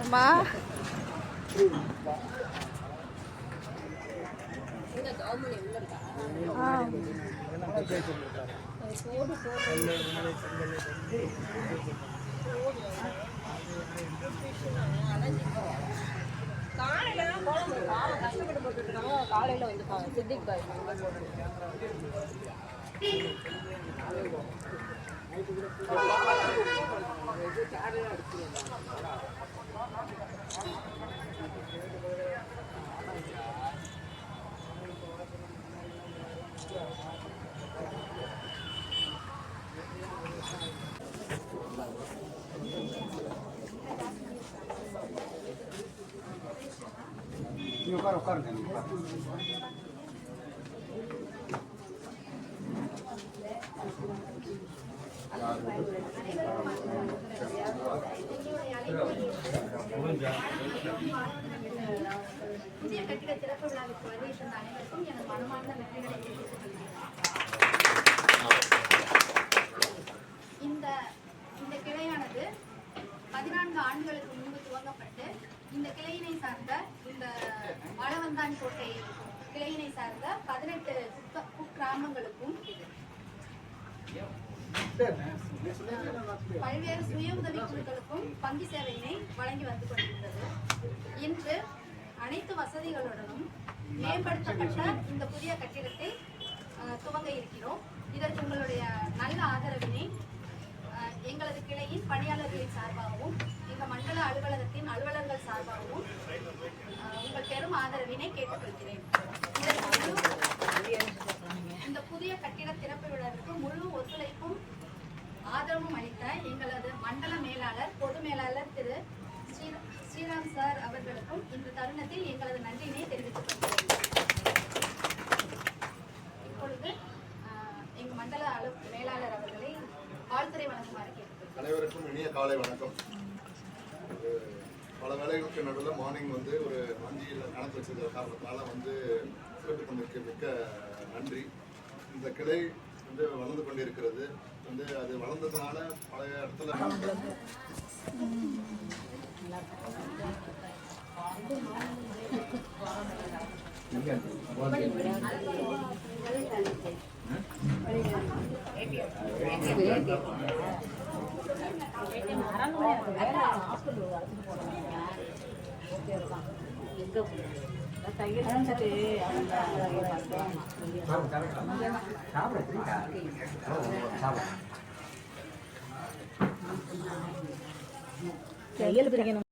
அம்மா. ஆ. கஷ்டப்பட்டு வந்து சித்திக் பாய் வந்து உட்கார உட்காருங்க நீங்க உட்காருங்க புதிய கட்டிட திறப்பு விழாவிற்கு வருகை தந்த அனைவருக்கும் எனது மனமார்ந்த நன்றிகளை தெரிவித்துக் இந்த இந்த கிளையானது பதினான்கு ஆண்டுகளுக்கு முன்பு துவங்கப்பட்டு இந்த கிளையினை சார்ந்த இந்த மலவந்தான் கோட்டை கிளையினை சார்ந்த பதினெட்டு குப்ப- குக்கிராமங்களுக்கும் பல்வேறு சுய உதவி குழுக்களுக்கும் பங்கு சேவையினை வழங்கி வந்து கொண்டிருந்தது. இன்று அனைத்து வசதிகளுடனும் மேம்படுத்தப்பட்ட இந்த புதிய கட்டிடத்தை துவங்க இருக்கிறோம். இதற்கு உங்களுடைய நல்ல ஆதரவினை எங்களது கிளையின் பணியாளர்களின் சார்பாகவும் எங்கள் மண்டல அலுவலகத்தின் அலுவலர்கள் சார்பாகவும் உங்கள் பெரும் ஆதரவினை கேட்டுக்கொள்கிறேன். இதற்கு இந்த புதிய கட்டிட திறப்பு விழாவிற்கு முழு ஒத்துழைப்பும் கௌரவம் அளித்த எங்களது மண்டல மேலாளர் பொது மேலாளர் திரு ஸ்ரீ- ஸ்ரீராம் சார் அவர்களுக்கும் இந்த தருணத்தில் எங்களது நன்றியினை தெரிவித்துக் கொள்கிறேன். இப்பொழுது எங்கள் எங்க மண்டல அலு மேலாளர் அவர்களை வாழ்த்துறை வழங்குமாறு கேட்டுக்கொள்கிறேன். அனைவருக்கும் இனிய காலை வணக்கம். பல வேலைகளுக்கு நடுவில் மார்னிங் வந்து ஒரு வங்கியில் கணக்கு வச்சிருக்கிற காரணத்தால் வந்து கேட்டுக்கொண்டிருக்க மிக்க நன்றி. இந்த கிளை வந்து வளர்ந்து கொண்டிருக்கிறது. வந்து அது வளர்ந்ததுனால பழைய இடத்துல தையல் பிரிக்கணும்